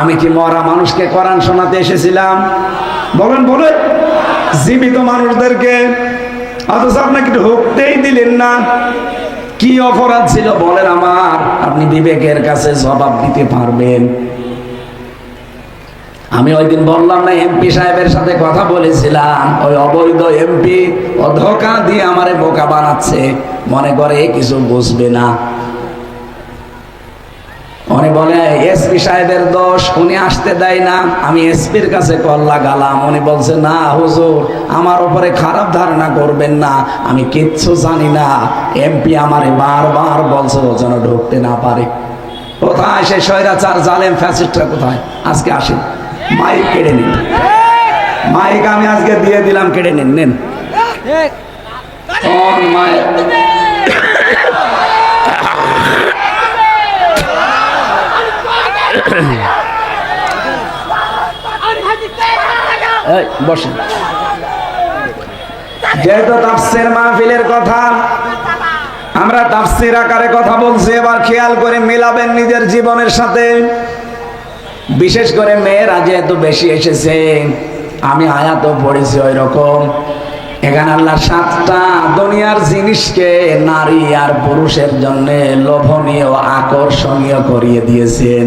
আমি কি মরা মানুষকে কোরআন শোনাতে এসেছিলাম? বলেন বলেন। জীবিত মানুষদেরকে, অথচ আপনাকে ঢুকতেই দিলেন না। কি অপরাধ ছিল? বলেন আমার। আপনি বিবেকের কাছে জবাব দিতে পারবেন। আমি ওই দিন বললাম না, এমপি সাহেবের সাথে কথা বলেছিলাম। ওই অবৈধ এমপি ও ধোকা দিয়ে আমারে বোকা বানাচ্ছে। মনে করে কিছু বুঝবে না। উনি বলে এসপি সাহেবের দোষ উনি আসতে দেয় না। আমি এসপির কাছে কল লাগালাম উনি বলছে না হুজুর আমার উপরে খারাপ ধারণা করবেন না। আমি কিচ্ছু জানি না। এমপি আমারে বারবার বলছে ও যেন ঢুকতে না পারে। কোথায় সে স্বৈরাচার জালেম ফ্যাসিস্টরা কোথায়? আজকে আসেন। মাইক কেড়ে নিন। মাইক আমি আজকে দিয়ে দিলাম কেড়ে নিন নেন। মাইক। যেহেতু মাহফিলের কথা, আমরা আকারে কথা বলছি, এবার খেয়াল করে নিজের জীবনের সাথে। বিশেষ করে মেয়েরা যেহেতু বেশি এসেছে, আমি আয়াতও পড়েছি ওই রকম এখানে আল্লাহ সাতটা দুনিয়ার জিনিসকে নারী আর পুরুষের জন্য লোভনীয়, আকর্ষণীয় করিয়ে দিয়েছেন।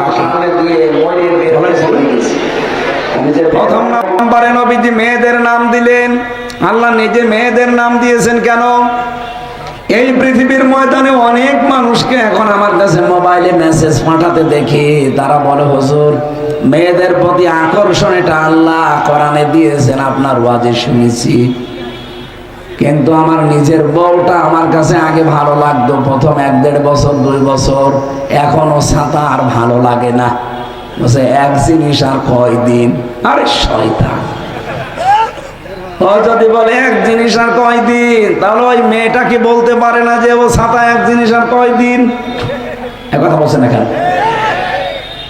প্রথম নম্বরে নবীজি মেয়েদের নাম দিলেন। আল্লাহ নিজে মেয়েদের নাম দিয়েছেন কেন? এই পৃথিবীর ময়দানে অনেক মানুষকে এখন আমার কাছে মোবাইলে মেসেজ পাঠাতে দেখি। তারা বলে হুজুর মেয়েদের প্রতি আকর্ষণ এটা আল্লাহ কোরআনে দিয়েছেন আপনার ওয়াজে শুনেছি। কিন্তু আমার নিজের বউটা আমার কাছে আগে ভালো লাগতো প্রথম এক দেড় বছর দুই বছর এখনও ছাতা আর ভালো লাগে না। বলছে, এক জিনিস আর কয়দিন? আরে শয়তান। যদি বলে, এক জিনিস আর কয়দিন? তাহলে ওই মেয়েটা কি বলতে পারে না যে ও ছাতা এক জিনিস আর কয়দিন? কথা বলছে না কেন?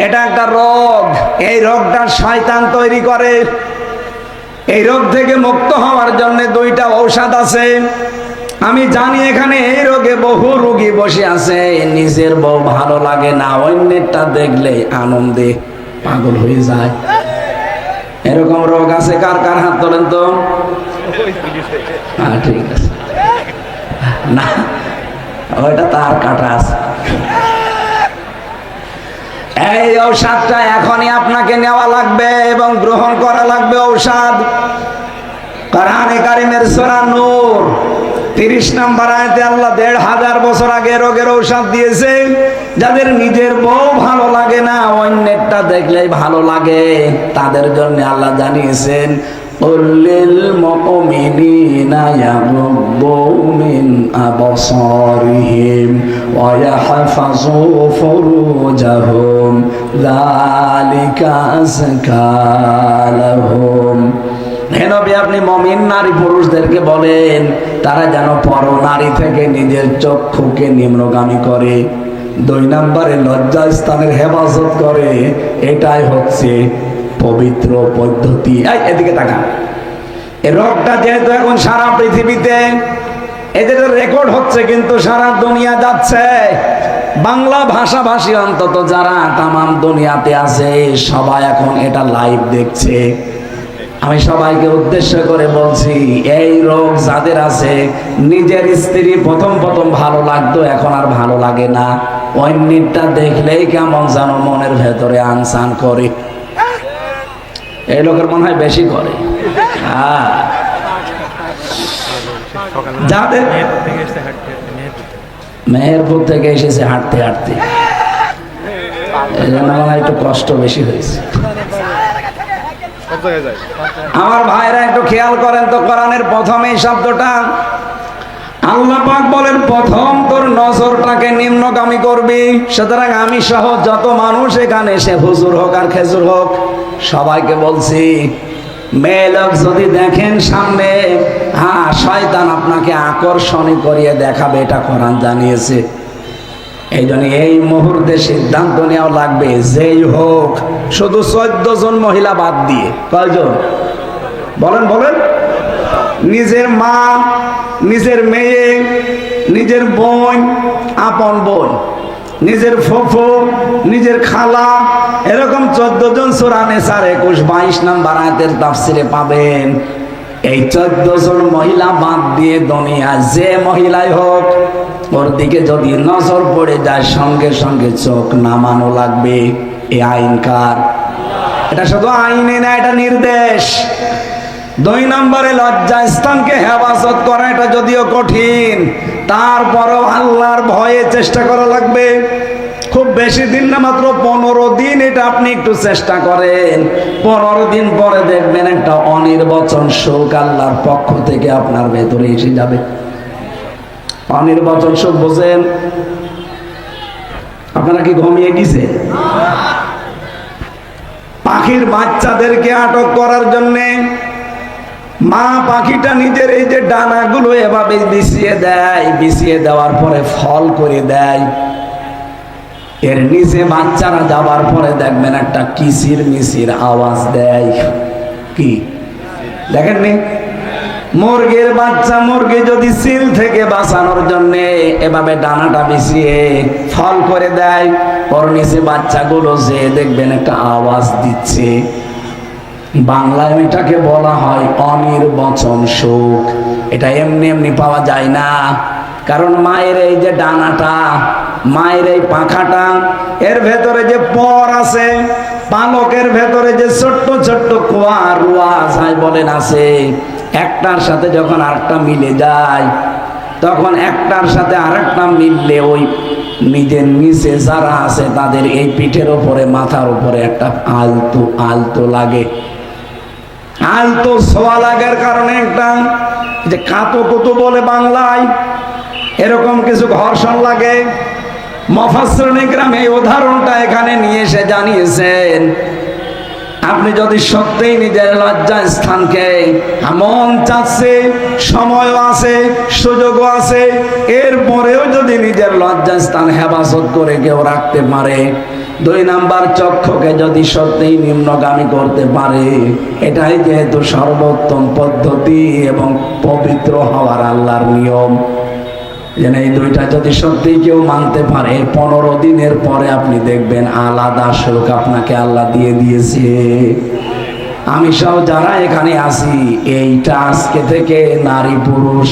এটা একটা রোগ। এই রোগটা শয়তান তৈরি করে। এই রোগ থেকে মুক্ত হওয়ার জন্য দুইটা ঔষধ আছে। আমি জানি এখানে এই রোগে বহু রোগী বসে আছে, নিজের বউ ভালো লাগে না, অন্যেরটা দেখলে আনন্দে পাগল হয়ে যায়। এরকম রোগ আছে কার কার হাত তোলেন তো? হ্যাঁ ঠিক আছে। না, ওইটা তার কাটা আছে এই ঔষধটা এখনই আপনাকে নেওয়া লাগবে এবং গ্রহণ করা লাগবে ঔষধ। কোরআনে কারিমের সূরা নূর। তিরিশ নাম্বার আয়তে আল্লাহ দেড় হাজার বছর আগে রোগের ঔষধ দিয়েছে, যাদের নিজের বউ ভালো লাগে না, অন্যেরটা দেখলেই ভালো লাগে। তাদের জন্য আল্লাহ জানিয়েছেন উল্লিল মুমিনিনা ইয়াগhdু মিন আবসারিহিম হে নবী, আপনি মমিন নারী পুরুষদেরকে বলেন, তারা যেন পর নারী থেকে নিজের চক্ষুকে নিম্নগামী করে। দুই নম্বরে লজ্জা স্থানের হেফাজত করে। এটাই হচ্ছে পবিত্র পদ্ধতি। এদিকে তাকান। এই রোগটা যেহেতু এখন সারা পৃথিবীতে, এদের রেকর্ড হচ্ছে কিন্তু সারা দুনিয়া যাচ্ছে। বাংলা ভাষাভাষী অন্তত যারা তামাম দুনিয়াতে আছে, সবাই এখন এটা লাইভ দেখছে। আমি সবাইকে উদ্দেশ্য করে বলছি, এই রোগ যাদের আছে, নিজের স্ত্রী প্রথম প্রথম ভালো লাগতো, এখন আর ভালো লাগে না। অন্যটা দেখলেই কেমন যেন মনের ভেতরে আনসান করে। এই লোকের মনে হয় বেশি করে। হ্যাঁ। যাদের মেহেরপুর থেকে এসেছে হাঁটতে হাঁটতে। এই জন্য একটু কষ্ট বেশি হয়েছে। আমার ভাইরা একটু খেয়াল করেন তো, কোরআনের প্রথম শব্দটা। আল্লাহ পাক বলেন, প্রথম তোর নজরটাকে নিম্নগামী করবি। সুতরাং আমি সহ যত মানুষ এখানে, সে হুজুর হোক আর খেজুর হোক, সবাইকে বলছি, মেয়ে লোক যদি দেখেন সামনে হ্যাঁ শয়তান আপনাকে আকর্ষণী করিয়ে দেখাবে, এটা কোরআন জানিয়েছে। এই জন্য এই মুহূর্তে সিদ্ধান্ত নেওয়া লাগবে, যেই হোক, শুধু চোদ্দ জন মহিলা বাদ দিয়ে। কয়জন? বলেন বলেন। নিজের মা, নিজের মেয়ে, নিজের বোন, আপন বোন, নিজের ফফো, নিজের খালা, এরকম চোদ্দ জন সুরানে সার একুশ বাইশ নাম্বার আয়াতের তাফসিরে পাবেন। এই চোদ্দ জন মহিলা বাদ দিয়ে দুনিয়া, যে মহিলাই হোক, ওর দিকে যদি নজর পড়ে যায়, সঙ্গে সঙ্গে চোখ নামানো লাগবে। এ আইনকার এটা শুধু আইনে না, এটা নির্দেশ। দুই নম্বরে লজ্জা স্থানকে হেফাজত করা, এটা যদিও কঠিন। তারপরও আল্লাহর ভয়ে চেষ্টা করা লাগবে। খুব বেশি দিন না, মাত্র পনেরো দিন এটা আপনি একটু চেষ্টা করেন। পনেরো দিন পরে দেখবেন একটা অনির্বচন শোক আল্লাহর পক্ষ থেকে আপনার ভেতরে এসে যাবে। অনির্বচন শোক বোঝেন? আপনারা কি ঘুমিয়ে গেছে? পাখির বাচ্চাদেরকে আটক করার জন্যে মা পাখিটা নিজের এই যে ডানাগুলো এভাবে বিছিয়ে দেয়, বিছিয়ে দেওয়ার পরে ফল করে দেয়। এর নিচে বাচ্চারা যাবার পরে দেখবেন একটা কিসির মিসির আওয়াজ দেয়। কি? দেখেননি মুরগির বাচ্চা মুরগি যদি সিল থেকে বাঁচানোর জন্য এভাবে ডানাটা বিছিয়ে ফল করে দেয়, ওর নিচে বাচ্চাগুলো যে দেখবেন একটা আওয়াজ দিচ্ছে। বাংলায় এটাকে বলা হয় অনির্বচন সুখ এটা এমনি এমনি পাওয়া যায় না। কারণ মায়ের এই যে ডানাটা মায়ের এই পাখাটা, এর ভেতরে যে পর আছে, পালকের ভেতরে যে ছোট্ট ছোট্ট কোয়া রুয়া যাই বলেন আছে, একটার সাথে যখন আরেকটা মিলে যায়, তখন একটার সাথে আরেকটা মিললে ওই নিজের নিচে যারা আছে তাদের এই পিঠের ওপরে মাথার উপরে একটা আলতো আলতো লাগে। আলতো সোয়া লাগার কারণে একটা যে কাতো কুতু বলে বাংলায়, এরকম কিছু ঘর্ষণ লাগে। আপনি যদি সত্যিই নিজের লজ্জা স্থানকে চাচ্ছে আছে, সুযোগও আছে, এরপরেও যদি নিজের লজ্জা স্থান হেফাজত করে কেউ রাখতে পারে, দুই নাম্বার চক্ষকে যদি সত্যিই নিম্নগামী করতে পারে, এটাই যেহেতু সর্বোত্তম পদ্ধতি এবং পবিত্র হওয়ার আল্লাহর নিয়ম। যেন এই দুইটা যদি সত্যি কেউ মানতে পারে, পনেরো দিনের পরে আপনি দেখবেন আলাদা শোক আপনাকে আল্লাহ দিয়ে দিয়েছে। আমি সব যারা এখানে আছি, এইটা আজকে থেকে নারী পুরুষ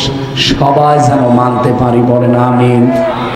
সবাই যেন মানতে পারি বলেন আমিন।